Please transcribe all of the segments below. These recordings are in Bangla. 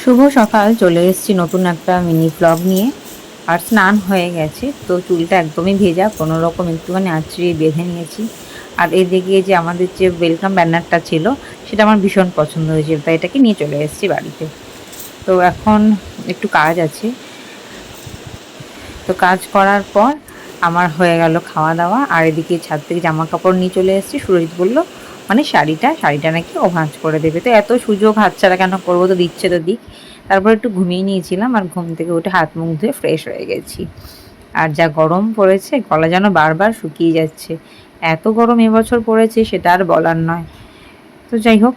শুভ সকাল, চলে এসেছি নতুন একটা মিনি ব্লগ নিয়ে। আর স্নান হয়ে গেছে, তো চুলটা একদমই ভেজা, কোনো রকম একটুখানি আঁচড়িয়ে বেঁধে নিয়েছি। আর এদিকে যে আমাদের যে ওয়েলকাম ব্যানারটা ছিল, সেটা আমার ভীষণ পছন্দ হয়েছে, তাই এটাকে নিয়ে চলে এসেছি বাড়িতে। তো এখন একটু কাজ আছে। তো কাজ করার পর আমার হয়ে গেল খাওয়া দাওয়া, আর এদিকে ছাদ থেকে জামা কাপড় নিয়ে চলে এসেছি, সুরজিৎ বলল মানে শাড়িটা শাড়িটা নাকি ও করে দেবে। তো এত সুযোগ হাতছাড়া কেন করব? তো দিচ্ছে তো দিক। তারপর একটু ঘুমিয়ে নিয়েছিলাম আর ঘুম থেকে উঠে হাত মুখ ধুয়ে ফ্রেশ হয়ে গেছি। আর যা গরম পড়েছে, গলা যেন বারবার শুকিয়ে যাচ্ছে। এত গরম এবছর পড়েছে, সেটা আর বলার নয়। তো যাই হোক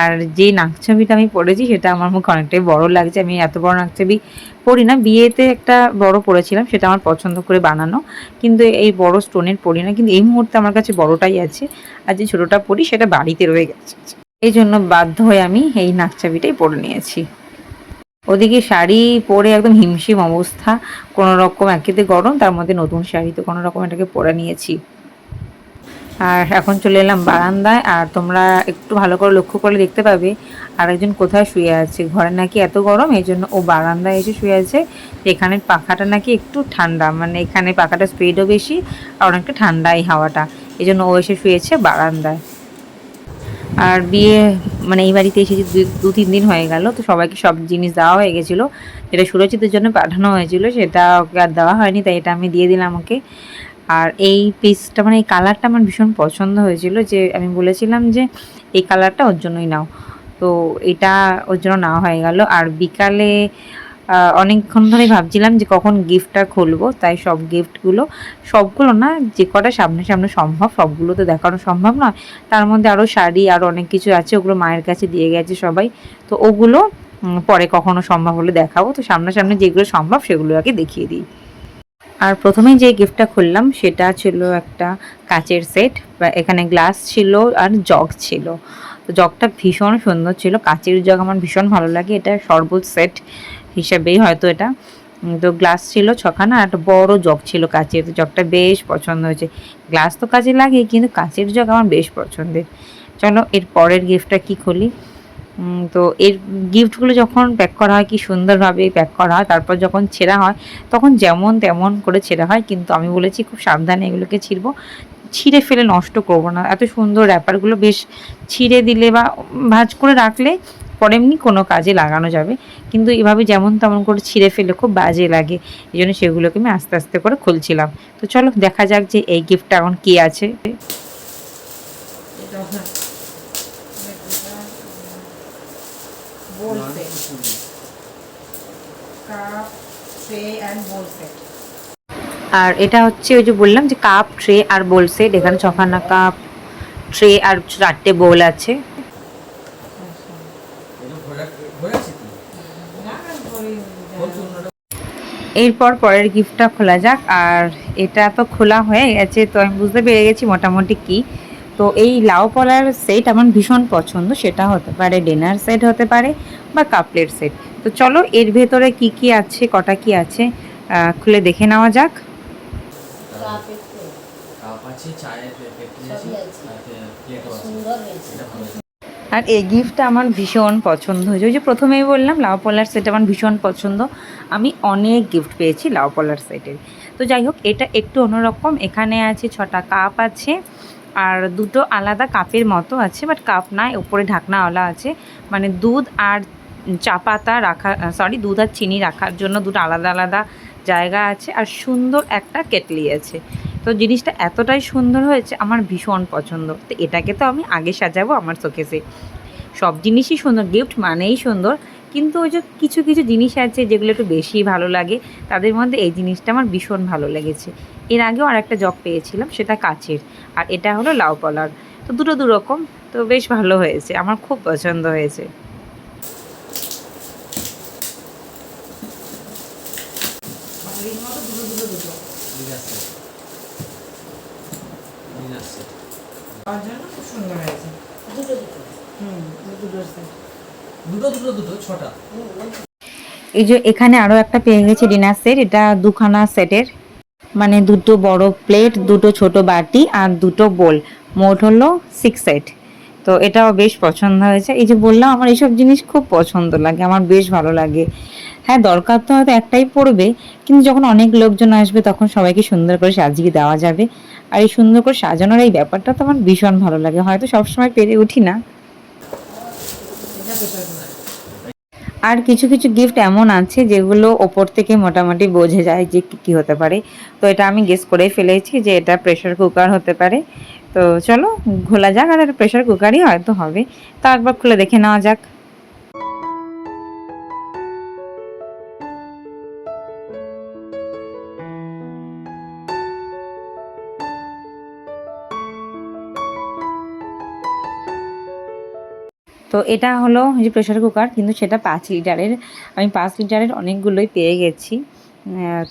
আর যে নাকছবিটা আমি পরেছি সেটা আমার মুখে অনেকটাই বড় লাগছে। আমি এত বড় নাকছবি পরি না, বিয়েতে একটা বড় পরেছিলাম সেটা আমার পছন্দ করে বানানো। কিন্তু এই বড় স্টোনের পরি না, কিন্তু এই মুহূর্তে আমার কাছে বড়টাই আছে। আর যে ছোটোটা পরি সেটা বাড়িতে রয়ে গেছে। এই জন্য বাধ্য হয়ে আমি এই নাকছাবিটাই পরে নিয়েছি। ওদিকে শাড়ি পরে একদম হিমশিম অবস্থা কোনো রকম একেতে গরম, তার মধ্যে নতুন শাড়ি তো কোনো রকম এটাকে পরে নিয়েছি। আর এখন চলে এলাম বারান্দায়, আর তোমরা একটু ভালো করে লক্ষ্য করে দেখতে পাবে আর একজন কোথায় শুয়ে আছে। ঘরে নাকি এত গরম, এই জন্য ও বারান্দায় এসে শুয়ে আছে। এখানের পাখাটা নাকি একটু ঠান্ডা মানে এখানে পাখাটা স্পিডও বেশি আর অনেকটা ঠান্ডা এই হাওয়াটা। এই জন্য ও এসে শুয়েছে বারান্দায়। আর বিয়ে মানে এই বাড়িতে এসেছি দু- তিন দিন হয়ে গেল, তো সবাইকে সব জিনিস দেওয়া হয়ে গেছিল। যেটা সুরজিতের জন্য পাঠানো হয়েছিল, সেটা ওকে আর দেওয়া হয়নি, তাই এটা আমি দিয়ে দিলাম ওকে। আর এই পিসটা মানে এই কালারটা আমার ভীষণ পছন্দ হয়েছিল যে আমি বলেছিলাম যে এই কালারটা ওর জন্যই নাও। তো এটা ওর জন্য নেওয়া হয়ে গেল। আর বিকালে অনেকক্ষণ ধরেই ভাবছিলাম যে কখন গিফটটা খুলবো, তাই সব গিফটগুলো সবগুলো না যে কটা সামনে সামনে সম্ভব সবগুলো তো দেখানো সম্ভব নয়। তার মধ্যে আরও শাড়ি আরও অনেক কিছু আছে, ওগুলো মায়ের কাছে দিয়ে গেছে সবাই। তো ওগুলো পরে কখনো সম্ভব হলে দেখাবো। তো সামনাসামনি যেগুলো সম্ভব সেগুলো আগে দেখিয়ে দিই। আর প্রথমেই যে গিফটটা খুললাম, সেটা ছিল একটা কাচের সেট এখানে গ্লাস ছিল আর জগ ছিল। তো জগটা ভীষণ সুন্দর ছিল, কাচের জগ আমার ভীষণ ভালো লাগে, এটা শরবত সেট হিসেবেই হয়তো এটা। তো গ্লাস ছিল ছখানা আর একটা বড় জগ ছিল কাচের, তো জগটা বেশ পছন্দ হয়েছে। গ্লাস তো কাজে লাগে, কিন্তু কাচের জগ আমার বেশ পছন্দের। চলো এর পরের গিফটটা কি খুলি? তো এর গিফটগুলো যখন প্যাক করা হয়, কি সুন্দরভাবে প্যাক করা হয়, তারপর যখন ছেঁড়া হয়, তখন যেমন তেমন করে ছেঁড়া হয়, কিন্তু আমি বলেছি খুব সাবধানে এগুলোকে ছিঁড়বো। ছিঁড়ে ফেলে নষ্ট করব না। এত সুন্দর র্যাপারগুলো বেশ ছিঁড়ে দিলে বা ভাঁজ করে রাখলে পরে এমনি কোনো কাজে লাগানো যাবে। কিন্তু এভাবে যেমন তেমন করে ছিঁড়ে ফেলে খুব বাজে লাগে। এই জন্য সেগুলোকে আমি আস্তে আস্তে করে খুলছিলাম। তো চলো দেখা যাক যে এই গিফটটা এখন কী আছে। Bowl set. Cup, tray and bowl set. আর এটা হচ্ছে ওই যে বললাম যে কাপ ট্রে আর বোল সেট এখানে ছখানা কাপ ট্রে আর চারটে বোল আছে এরপর পরের গিফটটা খোলা যাক আর এটা তো খোলা হয়ে গেছে তো আমি বুঝতে পেরে গেছি মোটামুটি কি তো এই লাউ পলার সেট আমার ভীষণ পছন্দ। সেটা হতে পারে ডিনার সেট হতে পারে বা কাপলেট সেট তো চলো এর ভেতরে কি কি আছে কটা কি আছে খুলে দেখে নেওয়া যাক। আর এই গিফটটা আমার ভীষণ পছন্দ হয়েছে। ওই যে প্রথমেই বললাম লাউ পলার সেট আমার ভীষণ পছন্দ। আমি অনেক গিফট পেয়েছি লাউ পলার সেটের তো যাই হোক এটা একটু অন্যরকম। এখানে আছে ছটা কাপ আছে। আর দুটো আলাদা কাপের মতো আছে বাট কাপ নাই ওপরে ঢাকনাওয়ালা আছে। মানে দুধ আর চা পাতা রাখা সরি দুধ আর চিনি রাখার জন্য দুটো আলাদা আলাদা জায়গা আছে আর সুন্দর একটা কেটলি আছে। তো জিনিসটা এতটাই সুন্দর হয়েছে, আমার ভীষণ পছন্দ। তো এটাকে তো আমি আগে সাজাবো আমার শোকেসে। সব জিনিসই সুন্দর গিফট মানেই সুন্দর, কিন্তু ওই যে কিছু কিছু জিনিস আছে যেগুলো একটু বেশি ভালো লাগে, তাদের মধ্যে এই জিনিসটা আমার ভীষণ ভালো লেগেছে। এর আগেও আর একটা জব পেয়েছিলাম সেটা কাচের আর এটা হলো লাউ কলার তো দুটো দু রকম তো বেশ ভালো হয়েছে আমার খুব পছন্দ হয়েছে। দুটো দুটো। দুটো ছটা এই যে এখানে আরও একটা পেয়ে গেছে ডিনার সেট এটা দুখানা সেটের। মানে দুটো বড় প্লেট দুটো ছোট বাটি আর দুটো বোল মোট হলো সিক্স সেট তো এটাও বেশ পছন্দ হয়েছে। এই যে বললাম, আমার এইসব জিনিস খুব পছন্দ লাগে, আমার বেশ ভালো লাগে। হ্যাঁ দরকার তো হয়তো একটাই পড়বে, কিন্তু যখন অনেক লোকজন আসবে, তখন সবাইকে সুন্দর করে সাজিয়ে দেওয়া যাবে। আর এই সুন্দর করে সাজানোর এই ব্যাপারটা তো আমার ভীষণ ভালো লাগে। হয়তো সবসময় পেরে উঠি না। আর কিছু কিছু গিফট এমন আছে যেগুলো ওপর থেকে মোটামুটি বোঝে যায় যে কী হতে পারে। তো এটা আমি গেস করে ফেলেছি যে এটা প্রেশার কুকার হতে পারে। তো চলো, ঘোলা যাক, আর প্রেশার কুকারই হয়তো হবে। তো একবার খুলে দেখে নেওয়া যাক। তো এটা হলো যে প্রেশার কুকার কিন্তু সেটা পাঁচ লিটারের, আমি পাঁচ লিটারের অনেকগুলোই পেয়ে গেছি।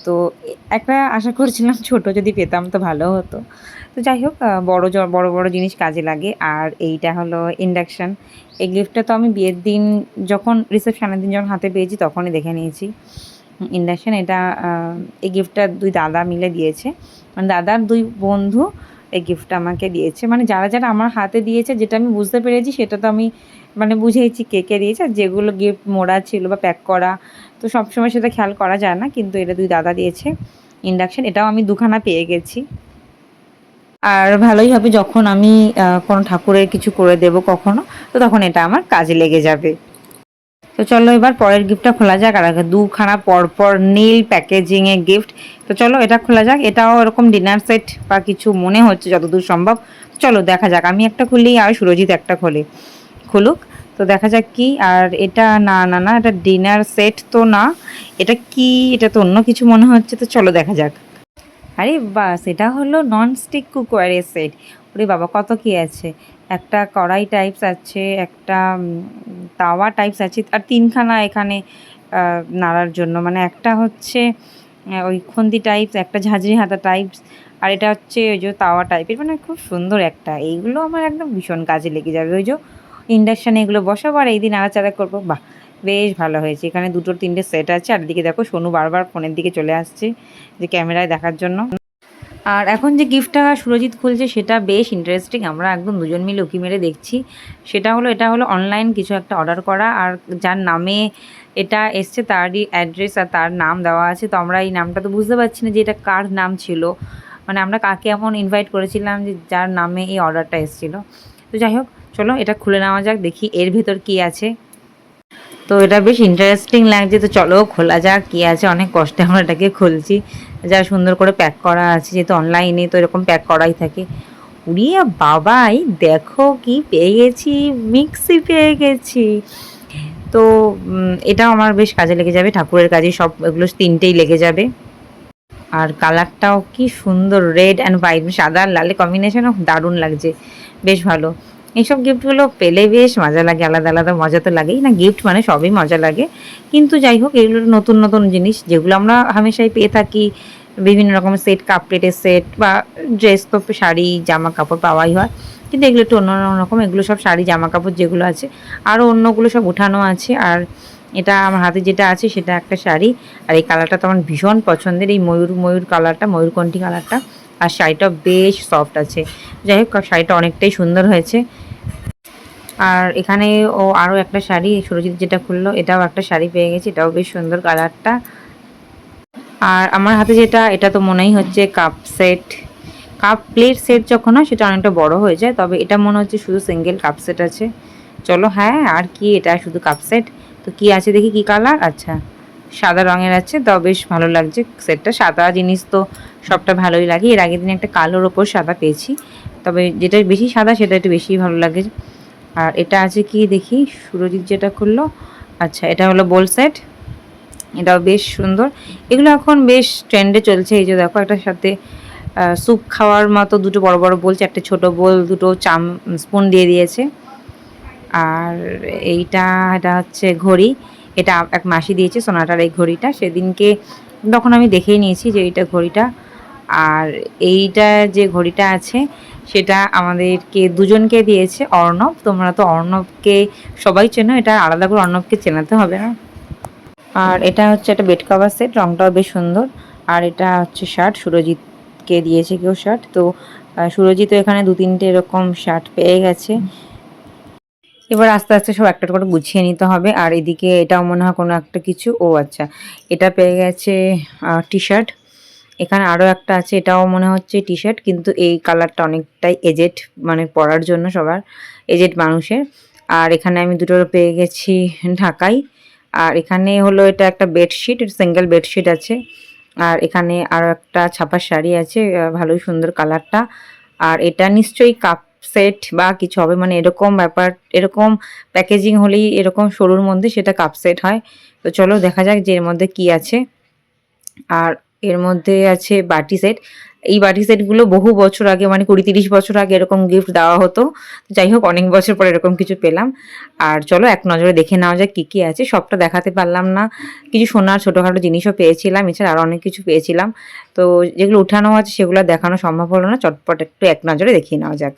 তো একটা আশা করছিলাম ছোট যদি পেতাম তো ভালো হতো। তো যাই হোক বড় বড় বড় জিনিস কাজে লাগে। আর এইটা হলো ইন্ডাকশান এই গিফটটা তো আমি বিয়ের দিন যখন রিসেপশানের দিন যখন হাতে পেয়েছি তখনই দেখে নিয়েছি। ইন্ডাকশান এটা এই গিফটটা দুই দাদা মিলে দিয়েছে। মানে দাদার দুই বন্ধু এই গিফটটা আমাকে দিয়েছে। মানে যারা যারা আমার হাতে দিয়েছে, যেটা আমি বুঝতে পেরেছি, সেটা তো আমি মানে বুঝেইছি কে কে দিয়েছে, আর যেগুলো গিফট মোড়া ছিল বা প্যাক করা, তো সবসময় সেটা খেয়াল করা যায় না, কিন্তু এটা দুই দাদা দিয়েছে ইন্ডাকশান এটাও আমি দুখানা পেয়ে গেছি। আর ভালোই হবে যখন আমি কোনো ঠাকুরের কিছু করে দেব কখনো, তো তখন এটা আমার কাজে লেগে যাবে। তো চলো এবার পরের গিফটটা খোলা যাক, আর দুখানা পরপর নীল প্যাকেজিংয়ে গিফট তো চলো এটা খোলা যাক, এটাও এরকম ডিনার সেট বা কিছু মনে হচ্ছে যতদূর সম্ভব। চলো দেখা যাক, আমি একটা খুলি আর সুরজিৎ একটা খোলে। খুলুক। তো দেখা যাক কি, আর এটা না না না, এটা ডিনার সেট তো না। এটা কি, এটা তো অন্য কিছু মনে হচ্ছে, তো চলো দেখা যাক। আরে বাস, এটা হলো নন স্টিক কুকওয়ারের সেট ওরে বাবা, কত কি আছে? একটা কড়াই টাইপস আছে, একটা তাওয়া টাইপস আছে, আর তিনখানা এখানে নাড়ার জন্য। মানে একটা হচ্ছে ওই খন্তি টাইপস একটা ঝাঁঝরি হাতা টাইপস আর এটা হচ্ছে ওই যে তাওয়া টাইপের মানে খুব সুন্দর একটা। এইগুলো আমার একদম ভীষণ কাজে লেগে যাবে। ওই যে ইন্ডাকশানে এগুলো বসাবো আর এই দিন নাড়াচাড়া করব। বাহ, বেশ ভালো হয়েছে। এখানে দুটো তিনটে সেট আছে। আর এদিকে দেখো সোনু বারবার ফোনের দিকে চলে আসছে যে ক্যামেরায় দেখার জন্য। আর এখন যে গিফটটা সুরজিৎ খুলছে, সেটা বেশ ইন্টারেস্টিং আমরা একদম দুজন মিলে উকি মেরে দেখছি। সেটা হলো, এটা হলো অনলাইন কিছু একটা অর্ডার করা। আর যার নামে এটা এসছে, তারই অ্যাড্রেস আর তার নাম দেওয়া আছে। তো আমরা এই নামটা তো বুঝতে পারছি না যে এটা কার নাম ছিল। মানে আমরা কাকে এমন ইনভাইট করেছিলাম যে যার নামে এই অর্ডারটা এসেছিল। তো যাই হোক, চলো এটা খুলে নেওয়া যাক, দেখি এর ভেতর কি আছে। তো এটা বেশ ইন্টারেস্টিং লাগছে, তো চলো খোলা যাক, কি আছে, অনেক কষ্টে আমরা এটাকে খুলছি। যা সুন্দর করে প্যাক করা আছে, যেহেতু অনলাইনে তো এরকম প্যাক করাই থাকে। উড়িয়ে বাবাই, দেখো কি পেয়ে গেছি মিক্সি পেয়ে গেছি। তো এটাও আমার বেশ কাজে লেগে যাবে, ঠাকুরের কাজে সব এগুলো তিনটেই লেগে যাবে। আর কালারটাও কি সুন্দর রেড অ্যান্ড হোয়াইট সাদা আর লালে কম্বিনেশনও দারুণ লাগছে। বেশ ভালো। এইসব গিফটগুলো পেলে বেশ মজা লাগে, আলাদা আলাদা মজা তো লাগেই। না গিফট মানে সবই মজা লাগে। কিন্তু যাই হোক এগুলো নতুন নতুন জিনিস, যেগুলো আমরা হামেশাই পেয়ে থাকি, বিভিন্ন রকমের সেট কাপ প্লেটের সেট বা ড্রেস তো শাড়ি জামা কাপড় পাওয়াই হয়। কিন্তু এগুলো একটু অন্য রকম, এগুলো সব শাড়ি জামা কাপড় যেগুলো আছে আরও অন্যগুলো সব উঠানো আছে। আর এটা আমার হাতে যেটা আছে, সেটা একটা শাড়ি। আর এই কালারটা তো আমার ভীষণ পছন্দের, এই ময়ূর ময়ূর কালারটা ময়ূরকণ্ঠী কালারটা আর শাড়িটা বেশ সফট আছে। যাই হোক শাড়িটা অনেকটাই সুন্দর হয়েছে। আর এখানে ও আরও একটা শাড়ি, সুরজিৎ যেটা খুললো, এটাও একটা শাড়ি পেয়ে গেছি, এটাও বেশ সুন্দর কালারটা। আর আমার হাতে যেটা, এটা তো মনেই হচ্ছে cup set cup plate set যখন হয়, সেটা অনেকটা বড় হয়ে যায়, তবে এটা মনে হচ্ছে শুধু সিঙ্গেল কাপ সেট আছে। চলো হ্যাঁ আর কি, এটা শুধু কাপ সেট তো কি আছে দেখি, কি কালার আচ্ছা। সাদা রঙের আছে তো বেশ ভালো লাগছে। সেটটা সাদা জিনিস তো সবটা ভালোই লাগে। এর আগের দিন একটা কালোর ওপর সাদা পেয়েছি। তবে যেটা বেশি সাদা, সেটা একটু বেশি ভালো লাগে। আর এটা আছে কি দেখি? সুরজিৎ যেটা খুললো আচ্ছা এটা হলো বোল সেট এটাও বেশ সুন্দর। এগুলো এখন বেশ ট্রেন্ডে চলছে। এই যে দেখো একটার সাথে স্যুপ খাওয়ার মতো দুটো বড় বড় বোল চারটে ছোট বোল দুটো চাম স্পুন দিয়ে দিয়েছে। আর এইটা, এটা হচ্ছে ঘড়ি। এটা এক মাসি দিয়েছে সোনাটার এই ঘড়িটা। সেদিনকে তখন আমি দেখেই নিয়েছি যে এইটা ঘড়িটা। আর এইটা যে ঘড়িটা আছে সেটা আমাদেরকে দুজনকে দিয়েছে অর্ণব। তোমরা তো অর্ণবকে সবাই চেনো এটা আলাদা করে অর্ণবকে চেনাতে হবে না। আর এটা হচ্ছে একটা বেড কাভার সেট রংটাও বেশ সুন্দর। আর এটা হচ্ছে শার্ট সুরজিৎকে দিয়েছে কেউ শার্ট। তো আহ, সুরজিৎও এখানে দু তিনটে এরকম শার্ট পেয়ে গেছে। এবার আস্তে আস্তে সব একটা করে গুছিয়ে নিতে হবে। আর এদিকে এটাও মনে হয় কোনো একটা কিছু। ও আচ্ছা এটা পেয়ে গেছে টি শার্ট এখানে আরও একটা আছে, এটাও মনে হচ্ছে টি শার্ট কিন্তু এই কালারটা অনেকটাই এজেড মানে পরার জন্য সবার এজেড মানুষের। আর এখানে আমি দুটো পেয়ে গেছি ঢাকাই। আর এখানে হলো এটা একটা বেডশিট সিঙ্গেল বেডশিট আছে। আর এখানে আরও একটা ছাপার শাড়ি আছে ভালোই সুন্দর কালারটা। আর এটা নিশ্চয়ই কাপ সেট বা কিছু হবে। মানে এরকম ব্যাপার, এরকম প্যাকেজিং হলেই এরকম সরুর মধ্যে সেটা কাপ সেট হয়। তো চলো দেখা যাক যে এর মধ্যে কি আছে। আর এর মধ্যে আছে বাটি সেট এই বাটি সেটগুলো বহু বছর আগে মানে কুড়ি তিরিশ বছর আগে এরকম গিফট দেওয়া হতো। যাই হোক, অনেক বছর পর এরকম কিছু পেলাম। আর চলো, এক নজরে দেখে নেওয়া যাক কী কী আছে। সবটা দেখাতে পারলাম না। কিছু সোনার ছোটোখাটো জিনিসও পেয়েছিলাম, এছাড়া আরও অনেক কিছু পেয়েছিলাম। তো যেগুলো উঠানো আছে, সেগুলো দেখানো সম্ভব হলো না। চটপট একটু এক নজরে দেখিয়ে নেওয়া যাক।